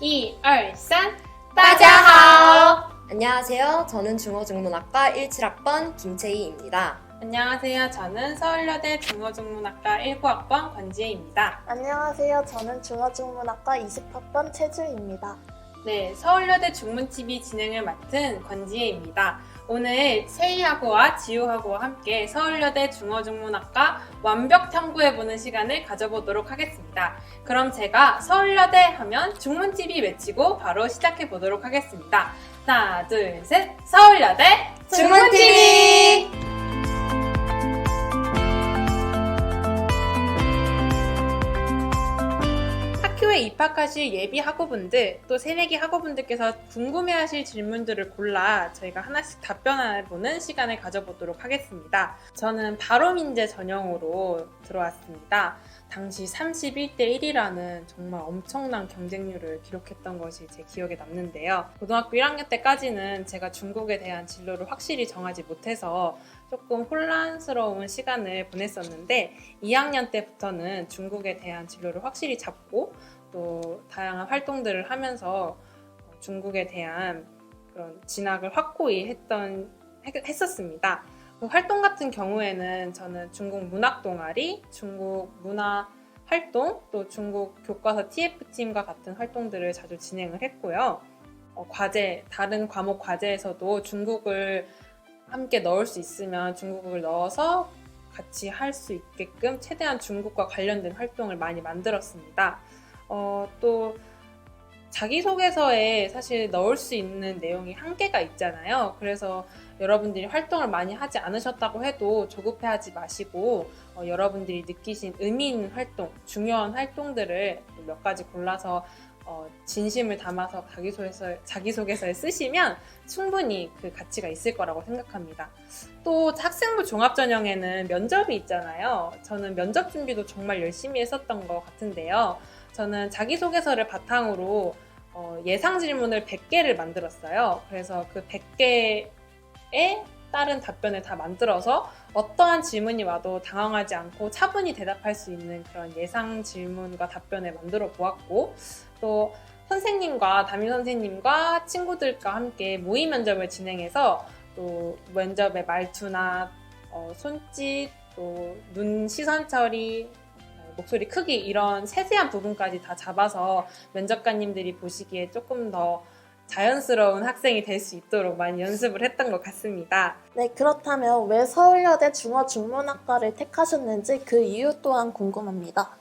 이, 알, 산, 大家好! 안녕하세요. 저는 중어중문학과 17학번 김채희입니다. 안녕하세요. 저는 서울여대 중어중문학과 19학번 권지혜입니다. 안녕하세요. 저는 중어중문학과 20학번 최주입니다. 네, 서울여대 중문TV 진행을 맡은 권지혜입니다. 오늘 세희하고와 지우하고와 함께 서울여대 중어중문학과 완벽 탐구해보는 시간을 가져보도록 하겠습니다. 그럼 제가 서울여대 하면 중문TV 외치고 바로 시작해보도록 하겠습니다. 하나, 둘, 셋! 서울여대 중문TV! 학교에 입학하실 예비 학우분들 또 새내기 학우분들께서 궁금해하실 질문들을 골라 저희가 하나씩 답변해보는 시간을 가져보도록 하겠습니다. 저는 바로민재 전형으로 들어왔습니다. 당시 31대 1이라는 정말 엄청난 경쟁률을 기록했던 것이 제 기억에 남는데요. 고등학교 1학년 때까지는 제가 중국에 대한 진로를 확실히 정하지 못해서 조금 혼란스러운 시간을 보냈었는데 2학년 때부터는 중국에 대한 진로를 확실히 잡고 또 다양한 활동들을 하면서 중국에 대한 그런 진학을 확고히 했던 했- 했었습니다. 그 활동 같은 경우에는 저는 중국 문학 동아리, 중국 문화 활동, 또 중국 교과서 TF팀과 같은 활동들을 자주 진행을 했고요. 어, 과제, 다른 과목 과제에서도 중국을 함께 넣을 수 있으면 중국을 넣어서 같이 할 수 있게끔 최대한 중국과 관련된 활동을 많이 만들었습니다. 어, 또 자기소개서에 사실 넣을 수 있는 내용이 한계가 있잖아요. 그래서 여러분들이 활동을 많이 하지 않으셨다고 해도 조급해하지 마시고 어, 여러분들이 느끼신 의미 있는 활동, 중요한 활동들을 몇 가지 골라서 어, 진심을 담아서 자기소개서, 자기소개서에 쓰시면 충분히 그 가치가 있을 거라고 생각합니다. 또 학생부 종합전형에는 면접이 있잖아요. 저는 면접 준비도 정말 열심히 했었던 것 같은데요. 저는 자기소개서를 바탕으로 어, 예상 질문을 100개를 만들었어요. 그래서 그 100개에 따른 답변을 다 만들어서 어떠한 질문이 와도 당황하지 않고 차분히 대답할 수 있는 그런 예상 질문과 답변을 만들어 보았고 또 선생님과 담임 선생님과 친구들과 함께 모의 면접을 진행해서 또 면접의 말투나 어, 손짓 또 눈 시선 처리 목소리 크기 이런 세세한 부분까지 다 잡아서 면접관님들이 보시기에 조금 더 자연스러운 학생이 될 수 있도록 많이 연습을 했던 것 같습니다. 네, 그렇다면 왜 서울여대 중어 중문학과를 택하셨는지 그 이유 또한 궁금합니다.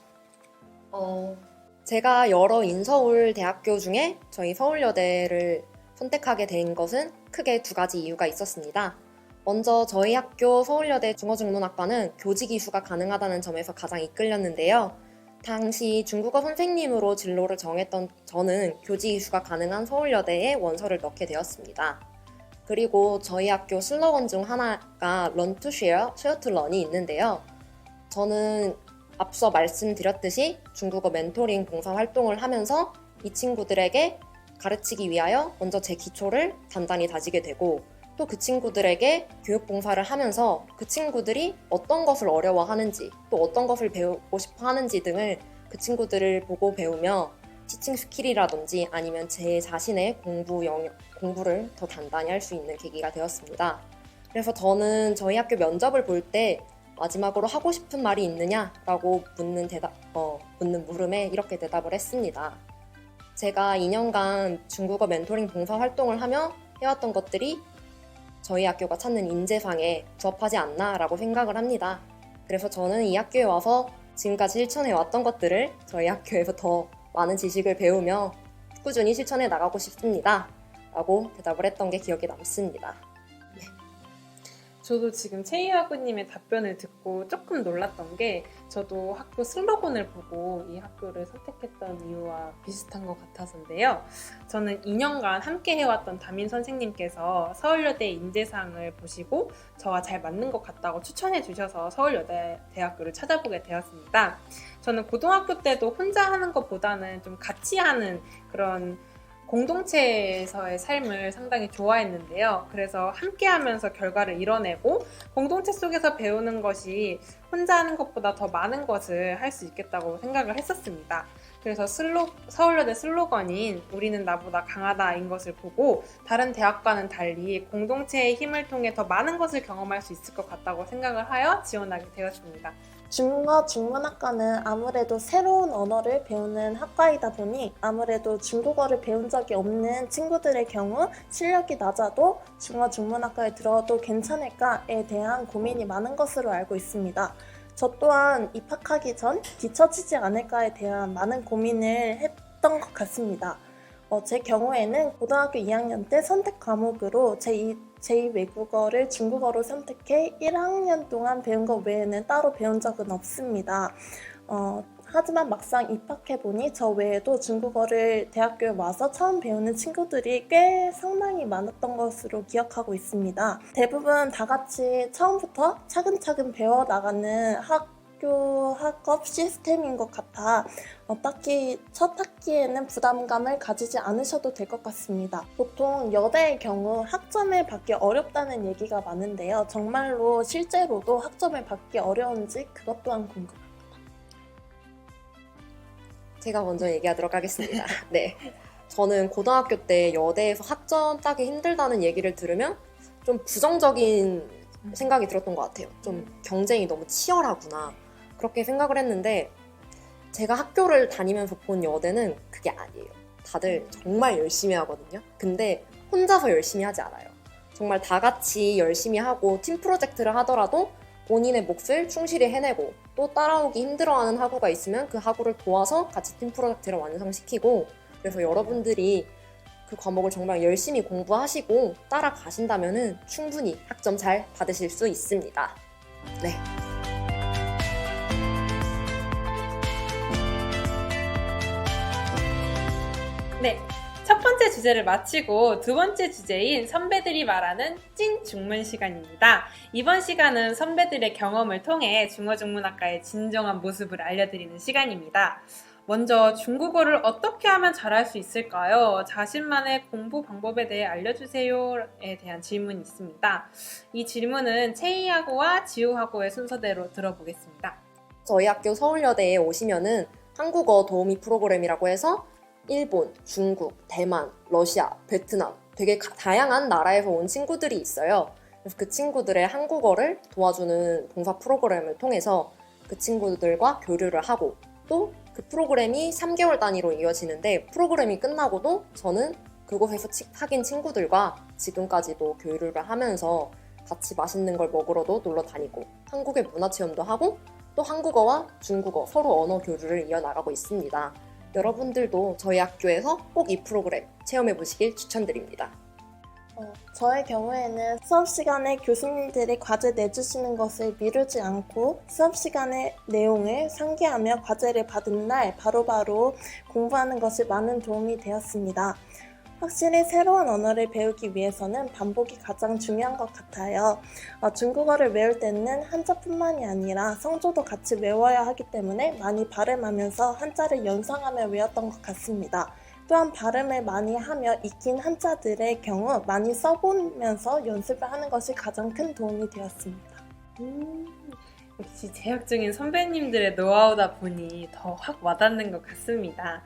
어, 제가 여러 인서울 대학교 중에 저희 서울여대를 선택하게 된 것은 크게 두 가지 이유가 있었습니다. 먼저 저희 학교 서울여대 중어중문학과는 교직 이수가 가능하다는 점에서 가장 이끌렸는데요. 당시 중국어 선생님으로 진로를 정했던 저는 교직 이수가 가능한 서울여대에 원서를 넣게 되었습니다. 그리고 저희 학교 슬로건 중 하나가 to Share, Share to Learn이 있는데요. 저는 앞서 말씀드렸듯이 중국어 멘토링 봉사 활동을 하면서 이 친구들에게 가르치기 위하여 먼저 제 기초를 단단히 다지게 되고 또 그 친구들에게 교육 봉사를 하면서 그 친구들이 어떤 것을 어려워하는지 또 어떤 것을 배우고 싶어 하는지 등을 그 친구들을 보고 배우며 티칭 스킬이라든지 아니면 제 자신의 공부 영역, 공부를 더 단단히 할 수 있는 계기가 되었습니다. 그래서 저는 저희 학교 면접을 볼 때 마지막으로 하고 싶은 말이 있느냐라고 묻는 대답, 어, 묻는 물음에 이렇게 대답을 했습니다. 제가 2년간 중국어 멘토링 봉사 활동을 하며 해왔던 것들이 저희 학교가 찾는 인재상에 부합하지 않나라고 생각을 합니다. 그래서 저는 이 학교에 와서 지금까지 실천해 왔던 것들을 저희 학교에서 더 많은 지식을 배우며 꾸준히 실천해 나가고 싶습니다. 라고 대답을 했던 게 기억에 남습니다. 저도 지금 최희아구님의 답변을 듣고 조금 놀랐던 게 저도 학교 슬로건을 보고 이 학교를 선택했던 이유와 비슷한 것 같아서인데요. 저는 2년간 함께 해왔던 담임 선생님께서 서울여대 인재상을 보시고 저와 잘 맞는 것 같다고 추천해 주셔서 서울여대 대학교를 찾아보게 되었습니다. 저는 고등학교 때도 혼자 하는 것보다는 좀 같이 하는 그런 공동체에서의 삶을 상당히 좋아했는데요. 그래서 함께 하면서 결과를 이뤄내고 공동체 속에서 배우는 것이 혼자 하는 것보다 더 많은 것을 할 수 있겠다고 생각을 했었습니다. 그래서 슬로, 서울여대 슬로건인 우리는 나보다 강하다인 것을 보고 다른 대학과는 달리 공동체의 힘을 통해 더 많은 것을 경험할 수 있을 것 같다고 생각을 하여 지원하게 되었습니다. 중어 중문학과는 아무래도 새로운 언어를 배우는 학과이다 보니 아무래도 중국어를 배운 적이 없는 친구들의 경우 실력이 낮아도 중어 중문학과에 들어도 괜찮을까에 대한 고민이 많은 것으로 알고 있습니다. 저 또한 입학하기 전 뒤처지지 않을까에 대한 많은 고민을 했던 것 같습니다. 어, 제 경우에는 고등학교 2학년 때 선택 과목으로 제2, 제2 외국어를 중국어로 선택해 1학년 동안 배운 것 외에는 따로 배운 적은 없습니다. 어, 하지만 막상 입학해보니 저 외에도 중국어를 대학교에 와서 처음 배우는 친구들이 꽤 상당히 많았던 것으로 기억하고 있습니다. 대부분 다 같이 처음부터 차근차근 배워나가는 학교 학업 시스템인 것 같아 어, 딱히 첫 학기에는 부담감을 가지지 않으셔도 될 것 같습니다. 보통 여대의 경우 학점을 받기 어렵다는 얘기가 많은데요. 정말로 실제로도 학점을 받기 어려운지 그것 또한 궁금합니다. 제가 먼저 얘기하도록 하겠습니다. 네. 저는 고등학교 때 여대에서 학점 따기 힘들다는 얘기를 들으면 좀 부정적인 생각이 들었던 것 같아요. 좀 경쟁이 너무 치열하구나. 그렇게 생각을 했는데 제가 학교를 다니면서 본 여대는 그게 아니에요. 다들 정말 열심히 하거든요. 근데 혼자서 열심히 하지 않아요. 정말 다 같이 열심히 하고 팀 프로젝트를 하더라도 본인의 몫을 충실히 해내고 또 따라오기 힘들어하는 학우가 있으면 그 학우를 도와서 같이 팀 프로젝트를 완성시키고 그래서 여러분들이 그 과목을 정말 열심히 공부하시고 따라가신다면 충분히 학점 잘 받으실 수 있습니다. 네. 네. 첫 번째 주제를 마치고 두 번째 주제인 선배들이 말하는 찐 중문 시간입니다. 이번 시간은 선배들의 경험을 통해 중어중문학과의 진정한 모습을 알려드리는 시간입니다. 먼저 중국어를 어떻게 하면 잘할 수 있을까요? 자신만의 공부 방법에 대해 알려주세요에 대한 질문이 있습니다. 이 질문은 체이하고와 지우하고의 순서대로 들어보겠습니다. 저희 학교 서울여대에 오시면은 한국어 도우미 프로그램이라고 해서 일본, 중국, 대만, 러시아, 베트남 되게 가- 다양한 나라에서 온 친구들이 있어요. 그래서 그 친구들의 한국어를 도와주는 봉사 프로그램을 통해서 그 친구들과 교류를 하고 또 그 프로그램이 3개월 단위로 이어지는데 프로그램이 끝나고도 저는 그곳에서 치- 사귄 친구들과 지금까지도 교류를 하면서 같이 맛있는 걸 먹으러도 놀러 다니고 한국의 문화 체험도 하고 또 한국어와 중국어 서로 언어 교류를 이어나가고 있습니다. 여러분들도 저희 학교에서 꼭 이 프로그램 체험해 보시길 추천드립니다. 어, 저의 경우에는 수업 시간에 교수님들이 과제 내주시는 것을 미루지 않고 수업 시간의 내용을 상기하며 과제를 받은 날 바로바로 공부하는 것이 많은 도움이 되었습니다. 확실히 새로운 언어를 배우기 위해서는 반복이 가장 중요한 것 같아요. 어, 중국어를 외울 때는 한자뿐만이 아니라 성조도 같이 외워야 하기 때문에 많이 발음하면서 한자를 연상하며 외웠던 것 같습니다. 또한 발음을 많이 하며 익힌 한자들의 경우 많이 써보면서 연습을 하는 것이 가장 큰 도움이 되었습니다. 음, 역시 재학 중인 선배님들의 노하우다 보니 더 확 와닿는 것 같습니다.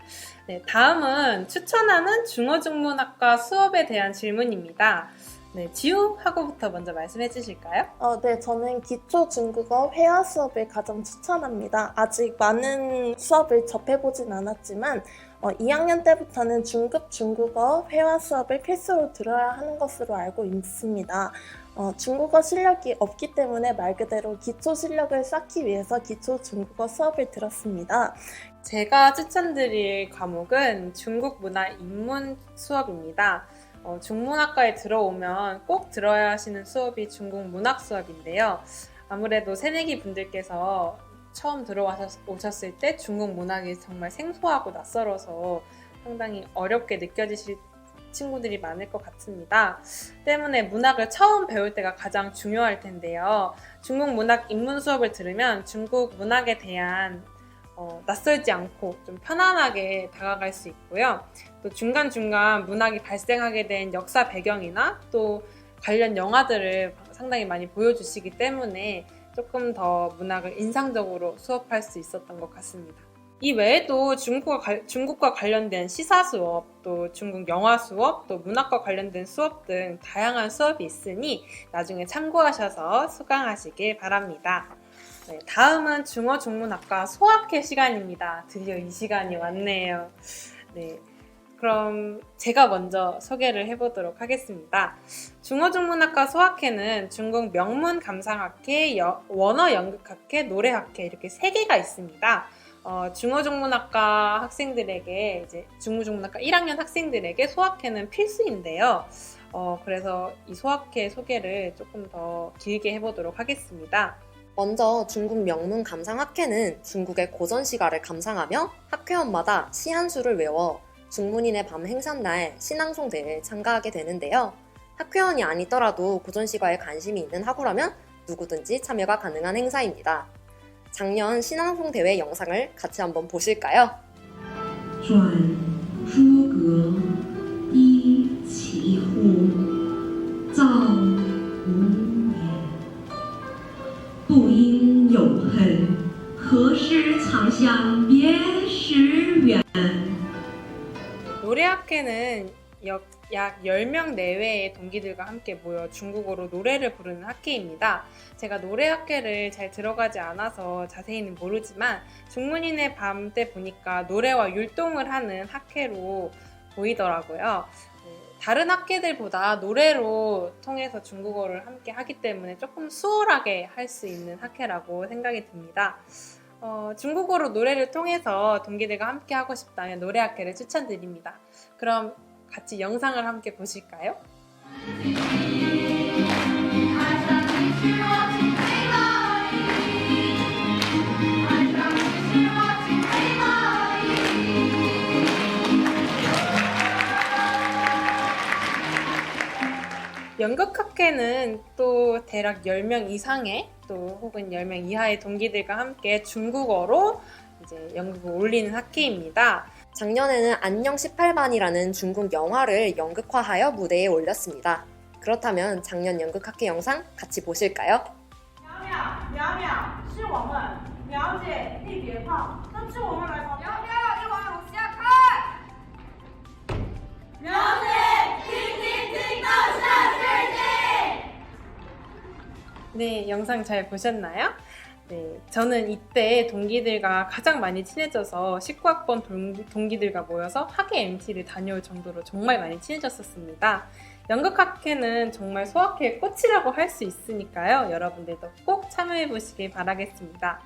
네, 다음은 추천하는 중어중문학과 수업에 대한 질문입니다. 네, 지우 하고부터 먼저 말씀해 주실까요? 어, 네, 저는 기초 중국어 회화 수업을 가장 추천합니다. 아직 많은 수업을 접해보진 않았지만 어, 2학년 때부터는 중급 중국어 회화 수업을 필수로 들어야 하는 것으로 알고 있습니다. 어, 중국어 실력이 없기 때문에 말 그대로 기초 실력을 쌓기 위해서 기초 중국어 수업을 들었습니다. 제가 추천드릴 과목은 중국 문화 입문 수업입니다. 어, 중문학과에 들어오면 꼭 들어야 하시는 수업이 중국 문학 수업인데요. 아무래도 새내기 분들께서 처음 들어오셨을 때 중국 문학이 정말 생소하고 낯설어서 상당히 어렵게 느껴지실 친구들이 많을 것 같습니다. 때문에 문학을 처음 배울 때가 가장 중요할 텐데요. 중국 문학 입문 수업을 들으면 중국 문학에 대한 어, 낯설지 않고 좀 편안하게 다가갈 수 있고요. 또 중간중간 문학이 발생하게 된 역사 배경이나 또 관련 영화들을 상당히 많이 보여주시기 때문에 조금 더 문학을 인상적으로 수업할 수 있었던 것 같습니다. 이 외에도 중국과, 관- 중국과 관련된 시사 수업, 또 중국 영화 수업, 또 문학과 관련된 수업 등 다양한 수업이 있으니 나중에 참고하셔서 수강하시길 바랍니다. 네, 다음은 중어 중문학과 소학회 시간입니다. 드디어 이 시간이 왔네요. 네. 그럼 제가 먼저 소개를 해보도록 하겠습니다. 중어중문학과 소학회는 중국 명문 감상학회, 여- 원어 연극학회, 노래학회 이렇게 세 개가 있습니다. 어, 중어중문학과 학생들에게 이제 중어중문학과 1학년 학생들에게 소학회는 필수인데요. 어, 그래서 이 소학회 소개를 조금 더 길게 해보도록 하겠습니다. 먼저 중국 명문 감상학회는 중국의 고전 시가를 감상하며 학회원마다 시한 수를 외워 중문인의 밤 행사날 신앙송 대회에 참가하게 되는데요. 학회원이 아니더라도 고전 시가에 관심이 있는 학우라면 누구든지 참여가 가능한 행사입니다. 작년 신앙송 대회 영상을 같이 한번 보실까요? 转诸葛依其乎？造无言，不应有恨，何事长向别 역- 약 10명 내외의 동기들과 함께 모여 중국어로 노래를 부르는 학회입니다. 제가 노래 학회를 잘 들어가지 않아서 자세히는 모르지만 중문인의 밤 때 보니까 노래와 율동을 하는 학회로 보이더라고요. 네, 다른 학회들보다 노래로 통해서 중국어를 함께 하기 때문에 조금 수월하게 할 수 있는 학회라고 생각이 듭니다. 어, 중국어로 노래를 통해서 동기들과 함께 하고 싶다면 노래 학회를 추천드립니다. 그럼 같이 영상을 함께 보실까요? 연극학회는 또 대략 10명 이상의 또 혹은 10명 이하의 동기들과 함께 중국어로 이제 연극을 올리는 학회입니다. 작년에는 안녕 18반이라는 중국 영화를 연극화하여 무대에 올렸습니다. 그렇다면 작년 연극 학회 영상 같이 보실까요? 네, 영상 잘 보셨나요? 네, 저는 이때 동기들과 가장 많이 친해져서 19학번 동기 들과 모여서 학예 MT를 다녀올 정도로 정말 많이 친해졌었습니다. 연극학회는 정말 소학회의 꽃이라고 할 수 있으니까요. 여러분들도 꼭 참여해 보시길 바라겠습니다.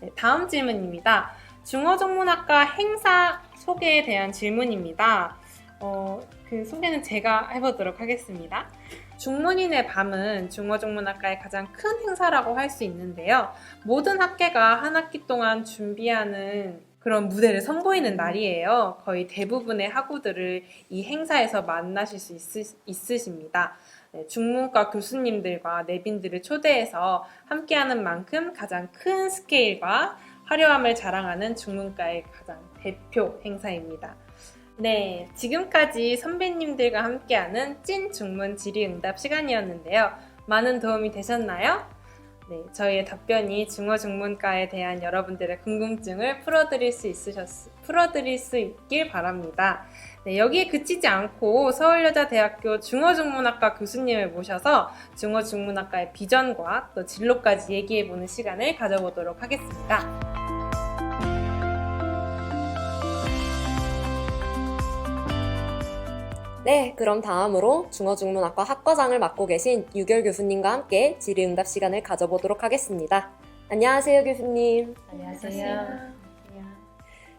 네, 다음 질문입니다. 중어전문학과 행사 소개에 대한 질문입니다. 어, 그 소개는 제가 해보도록 하겠습니다. 중문인의 밤은 중어중문학과의 가장 큰 행사라고 할 수 있는데요. 모든 학계가 한 학기 동안 준비하는 그런 무대를 선보이는 날이에요. 거의 대부분의 학우들을 이 행사에서 만나실 수 있으, 십니다 중문과 교수님들과 내빈들을 초대해서 함께하는 만큼 가장 큰 스케일과 화려함을 자랑하는 중문과의 가장 대표 행사입니다. 네, 지금까지 선배님들과 함께하는 찐 중문 질의응답 시간이었는데요. 많은 도움이 되셨나요? 네, 저희의 답변이 중어중문과에 대한 여러분들의 궁금증을 풀어드릴 수 있으셨, 풀어드릴 수 있길 바랍니다. 네, 여기에 그치지 않고 서울여자대학교 중어중문학과 교수님을 모셔서 중어중문학과의 비전과 또 진로까지 얘기해보는 시간을 가져보도록 하겠습니다. 네, 그럼 다음으로 중어중문학과 학과장을 맡고 계신 유결 교수님과 함께 질의응답 시간을 가져보도록 하겠습니다. 안녕하세요, 교수님. 안녕하세요.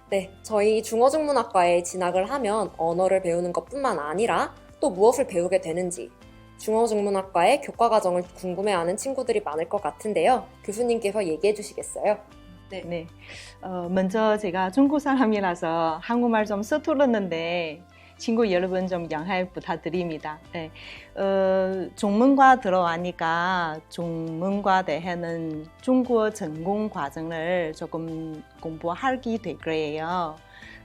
네, 저희 중어중문학과에 진학을 하면 언어를 배우는 것뿐만 아니라 또 무엇을 배우게 되는지 중어중문학과의 교과 과정을 궁금해하는 친구들이 많을 것 같은데요. 교수님께서 얘기해 주시겠어요? 네. 어, 먼저 제가 중국 사람이라서 한국말 좀 서툴렀는데 친구 여러분 좀 양해 부탁드립니다. 네. 어, 중문과 들어가니까 중문과 대해는 중국어 전공 과정을 조금 공부하게 될 거예요.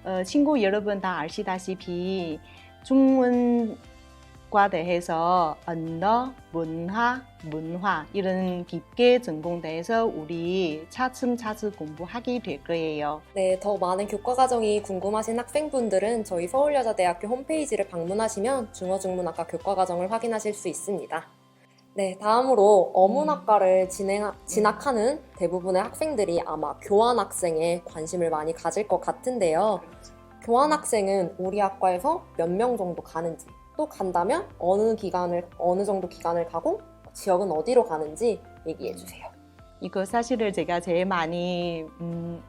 어, 친구 여러분 다 아시다시피 중문 과 대해서 언어, 문화, 문화 이런 깊게 전공돼서 우리 차츰차츰 공부하게 될 거예요. 네, 더 많은 교과 과정이 궁금하신 학생분들은 저희 서울여자대학교 홈페이지를 방문하시면 중어중문학과 교과 과정을 확인하실 수 있습니다. 네, 다음으로 어문학과를 진행, 진학하는 대부분의 학생들이 아마 교환학생에 관심을 많이 가질 것 같은데요. 교환학생은 우리 학과에서 몇 명 정도 가는지, 또 간다면 어느 기간을, 어느 정도 기간을 가고 지역은 어디로 가는지 얘기해 주세요. 이거 사실은 제가 제일 많이 음,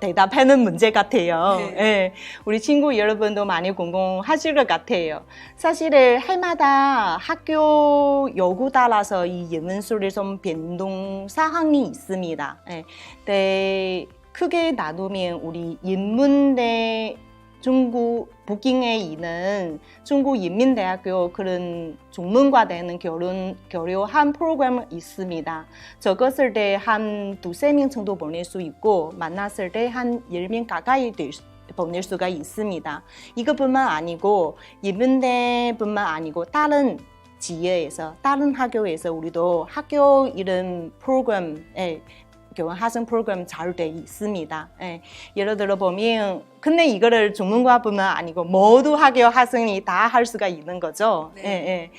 대답하는 문제 같아요. 네. 예, 우리 친구 여러분도 많이 공공하실 것 같아요. 사실은 해마다 학교 요구 따라서 이 예문술이 좀 변동 사항이 있습니다. 예, 근데 크게 나누면 우리 인문대 중국 북경에 있는 중국 인민대학교 그런 중문과대는 결혼 교류한 프로그램이 있습니다. 적었을 때 한 두세 명 정도 보낼 수 있고 만났을 때 한 열 명 가까이 될 수- 보낼 수가 있습니다. 이것뿐만 아니고 인문대뿐만 아니고 다른 지역에서 다른 학교에서 우리도 학교 이런 프로그램에 교환 학생 프로그램 잘 돼 있습니다. 예. 예를 들어 보면 근데 이거를 중문과뿐만 아니고 모두 학교 학생이 다 할 수가 있는 거죠. 네. 예, 예.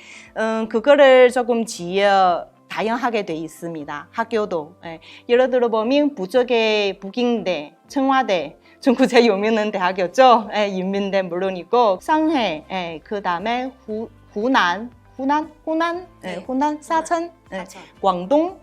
음, 그거를 조금 지어 다양하게 돼 있습니다. 학교도 예. 예를 들어 보면 부족의 북인대, 청와대, 중국 제일 유명한 대학이었죠. 예, 인민대 물론이고 상해, 예, 그 다음에 후 후난, 후난, 후난, 예, 네. 후난, 사천, 예, 광동 예,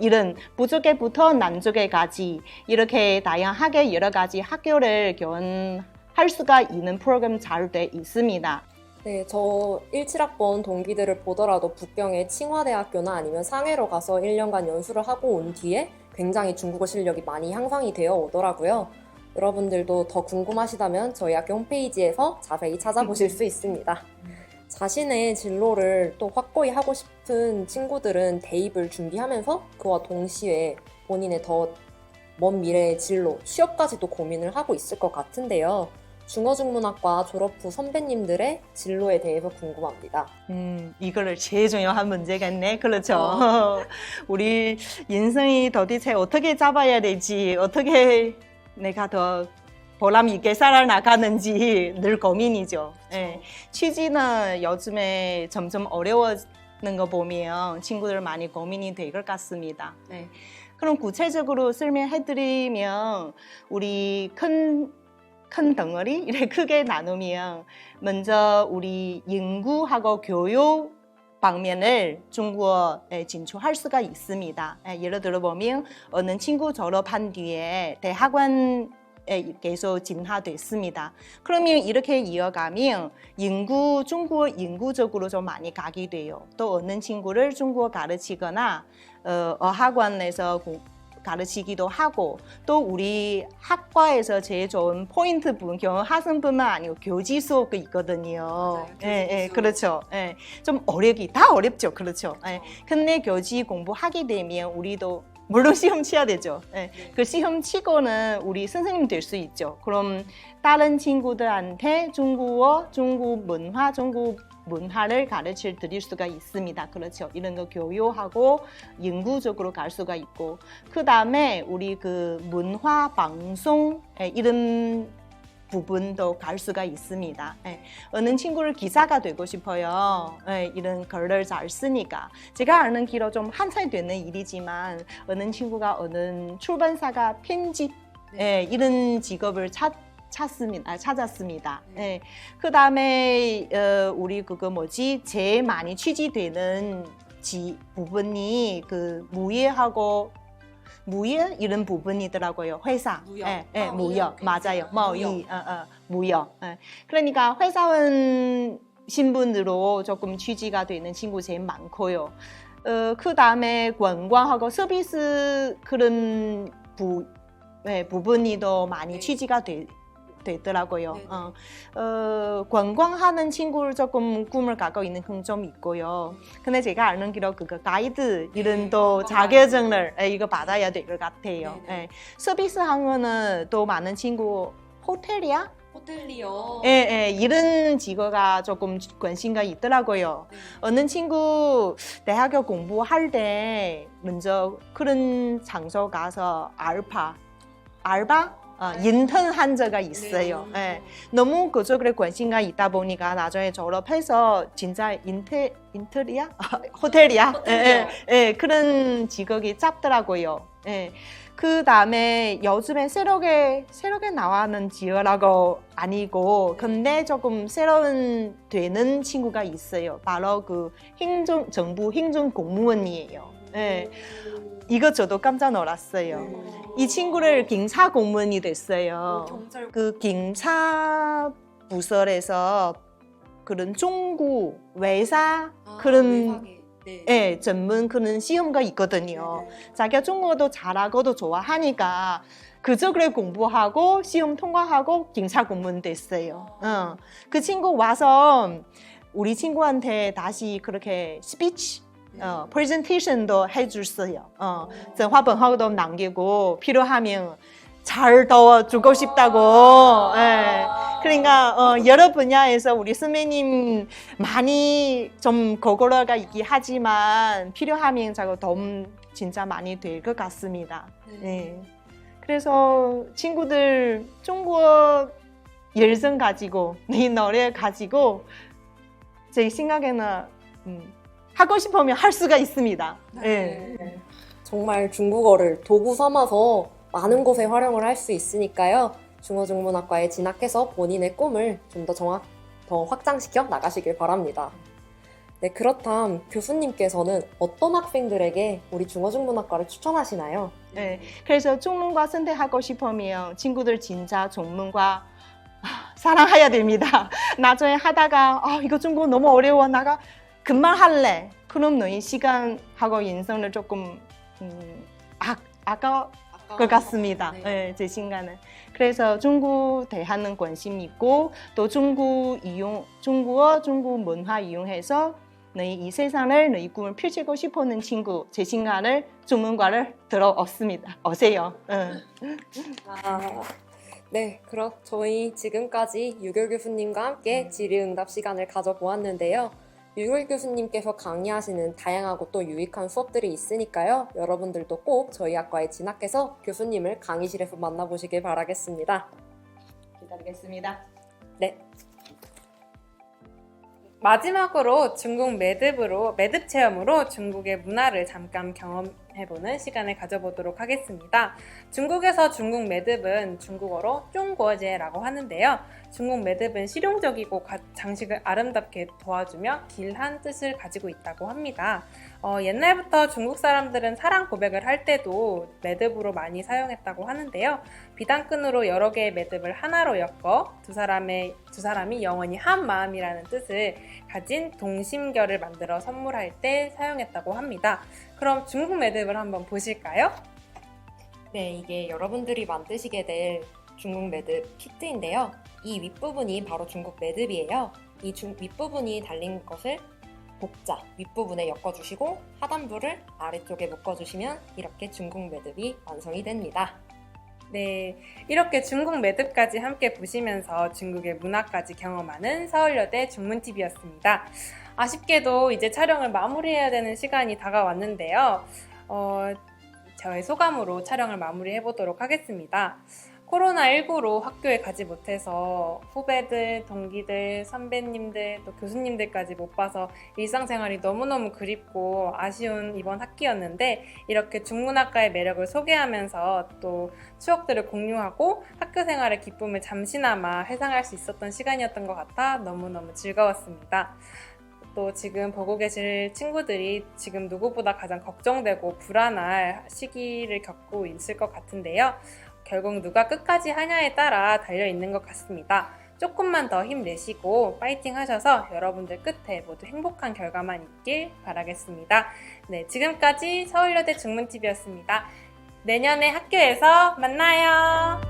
이런 부족에부터 남쪽에까지 이렇게 다양하게 여러 가지 학교를 교환할 수가 있는 프로그램 잘 돼 있습니다. 네, 저 17학번 동기들을 보더라도 북경의 칭화대학교나 아니면 상해로 가서 1년간 연수를 하고 온 뒤에 굉장히 중국어 실력이 많이 향상이 되어 오더라고요. 여러분들도 더 궁금하시다면 저희 학교 홈페이지에서 자세히 찾아보실 수 있습니다. 자신의 진로를 또 확고히 하고 싶 은 친구들은 대입을 준비하면서 그와 동시에 본인의 더 먼 미래의 진로, 취업까지도 고민을 하고 있을 것 같은데요. 중어중문학과 졸업 후 선배님들의 진로에 대해서 궁금합니다. 음, 이거를 제일 중요한 문제겠네. 그렇죠. 우리 인생이 도대체 어떻게 잡아야 될지, 어떻게 내가 더 보람 있게 살아나가는지 늘 고민이죠. 예. 취지는 요즘에 점점 어려워지 는거 보면 친구들 많이 고민이 될 것 같습니다. 네. 그럼 구체적으로 설명해드리면 우리 큰, 큰 덩어리 이렇게 크게 나누면 먼저 우리 연구하고 교육 방면을 중국어에 진출할 수가 있습니다. 예, 예를 들어 보면 어느 친구 졸업한 뒤에 대학원 에 계속 진화됐습니다. 그러면 이렇게 이어가면 연구 중국어 연구적으로 좀 많이 가게 돼요. 또 어느 친구를 중국어 가르치거나 어, 어학원에서 공- 가르치기도 하고 또 우리 학과에서 제일 좋은 포인트 부분 경험 학생뿐만 아니고 교지 수업도 있거든요. 맞아요. 예, 교지 예, 수업. 그렇죠. 예, 좀 어렵기 다 어렵죠, 그렇죠. 예. 근데 교지 공부하게 되면 우리도 물론 시험 치야 되죠. 예. 그 시험 치고는 우리 선생님 될 수 있죠. 그럼 다른 친구들한테 중국어, 중국 문화, 중국 문화를 가르쳐 드릴 수가 있습니다. 그렇죠. 이런 거 교육하고 연구적으로 갈 수가 있고 그 다음에 우리 그 문화 방송 예, 이런 부분도 갈 수가 있습니다. 예. 어느 친구를 기사가 되고 싶어요. 예, 이런 글을 잘 쓰니까 제가 아는 길로 좀 한참 되는 일이지만 어느 친구가 어느 출판사가 편집 예, 이런 직업을 찾 찾습니다. 아, 찾았습니다. 예. 그 다음에 어, 우리 그거 뭐지 제일 많이 취지되는 지 부분이 그 무예하고 무예 이런 부분이더라고요. 회사. 무역. 예, 예, 아, 무역. 무역. 맞아요. 무역. 뭐이 어, 어, 무역. 예. 그러니까 회사원 신분으로 조금 취지가 되는 친구 제일 많고요. 어, 그 다음에 관광하고 서비스 그런 부, 네, 부분이 더 많이 네. 취지가 되, 되더라고요. 네네. 어, 어, 관광하는 친구를 조금 꿈을 갖고 있는 그런 점이 있고요. 근데 제가 아는 길로 그거 가이드 네, 또 관광 자격증을 예, 이거 받아야 될 것 같아요. 네네. 예. 서비스 하면은 또 많은 친구 호텔이야? 호텔리어. 예, 예, 이런 직업가 조금 관심가 있더라고요. 네. 어느 친구 대학교 공부할 때 먼저 그런 장소 가서 알파, 알바? 어, 인턴 한 적가 있어요. 네. 예. 너무 그쪽에 관심가 있다 보니까 나중에 졸업해서 진짜 인테, 인터리야? 호텔이야? 예, 호텔이요. 예, 예, 그런 직업이 잡더라고요. 예. 그 다음에 요즘에 새롭게, 새롭게 나와는 지어라고 아니고, 근데 조금 새로운 되는 친구가 있어요. 바로 그 행정, 정부 행정 공무원이에요. 예. 이거 저도 깜짝 놀랐어요. 이 친구를 경찰 공무원이 됐어요. 경찰 그 경찰 부설에서 그런 중구 외사 아, 그런 외곽에. 네. 예, 전문 그런 시험가 있거든요. 네네. 자기가 중국어도 잘하고도 좋아하니까 그쪽을 공부하고 시험 통과하고 경찰 공무원 됐어요. 어. 그 친구 와서 우리 친구한테 다시 그렇게 스피치, 어, 프레젠테이션도 해줬어요. 어, 저 화본하고도 남기고 필요하면 잘 도와주고 싶다고. 예. 그러니까 어, 여러 분야에서 우리 선배님 많이 좀 거거라가 있긴 하지만 필요하면 자꾸 도움 진짜 많이 될 것 같습니다. 네. 그래서 친구들 중국어 열정 가지고 이 노래 가지고 제 생각에는 음, 하고 싶으면 할 수가 있습니다. 네. 네. 정말 중국어를 도구 삼아서 많은 곳에 활용을 할 수 있으니까요. 중어중문학과에 진학해서 본인의 꿈을 좀 더 정확, 더 확장시켜 나가시길 바랍니다. 네, 그렇다면 교수님께서는 어떤 학생들에게 우리 중어중문학과를 추천하시나요? 네. 그래서 중문과 선택하고 싶으면 친구들 진짜 중문과 아, 사랑해야 됩니다. 나중에 하다가 아, 이거 중국어 너무 어려워 나가 금방 할래. 그럼 너희 시간하고 인생을 조금 음, 아, 아까 것 같습니다. 네. 네, 제 생각은. 그래서 중국 대하는 관심 있고 또 중국 이용 중국어 중국 문화 이용해서 너희 이 세상을 너희 꿈을 펼치고 싶어하는 친구 제 생각을 중문과를 들어왔습니다. 오세요. 응. 아, 네, 그럼 저희 지금까지 유결 교수님과 함께 질의응답 시간을 가져보았는데요. 유결 교수님께서 강의하시는 다양하고 또 유익한 수업들이 있으니까요. 여러분들도 꼭 저희 학과에 진학해서 교수님을 강의실에서 만나보시길 바라겠습니다. 기다리겠습니다. 네, 마지막으로 중국 매듭으로 매듭 체험으로 중국의 문화를 잠깐 경험 해보는 시간을 가져보도록 하겠습니다. 중국에서 중국 매듭은 중국어로 쫑거제라고 하는데요. 중국 매듭은 실용적이고 가- 장식을 아름답게 도와주며 길한 뜻을 가지고 있다고 합니다. 어, 옛날부터 중국 사람들은 사랑 고백을 할 때도 매듭으로 많이 사용했다고 하는데요. 비단끈으로 여러 개의 매듭을 하나로 엮어 두 사람의 두 사람이 영원히 한 마음이라는 뜻을 가진 동심결을 만들어 선물할 때 사용했다고 합니다. 그럼 중국 매듭을 한번 보실까요? 네, 이게 여러분들이 만드시게 될 중국 매듭 키트인데요. 이 윗부분이 바로 중국 매듭이에요. 이 중, 윗부분이 달린 것을 복자 윗부분에 엮어주시고 하단부를 아래쪽에 묶어주시면 이렇게 중국 매듭이 완성이 됩니다. 네, 이렇게 중국 매듭까지 함께 보시면서 중국의 문화까지 경험하는 서울여대 중문TV였습니다. 아쉽게도 이제 촬영을 마무리해야 되는 시간이 다가왔는데요. 어, 저의 소감으로 촬영을 마무리해 보도록 하겠습니다. 코로나19로 학교에 가지 못해서 후배들, 동기들, 선배님들, 또 교수님들까지 못 봐서 일상생활이 너무너무 그립고 아쉬운 이번 학기였는데 이렇게 중문학과의 매력을 소개하면서 또 추억들을 공유하고 학교 생활의 기쁨을 잠시나마 회상할 수 있었던 시간이었던 것 같아 너무너무 즐거웠습니다. 또 지금 보고 계실 친구들이 지금 누구보다 가장 걱정되고 불안할 시기를 겪고 있을 것 같은데요. 결국 누가 끝까지 하냐에 따라 달려 있는 것 같습니다. 조금만 더 힘내시고 파이팅 하셔서 여러분들 끝에 모두 행복한 결과만 있길 바라겠습니다. 네, 지금까지 서울여대 중문TV였습니다. 내년에 학교에서 만나요.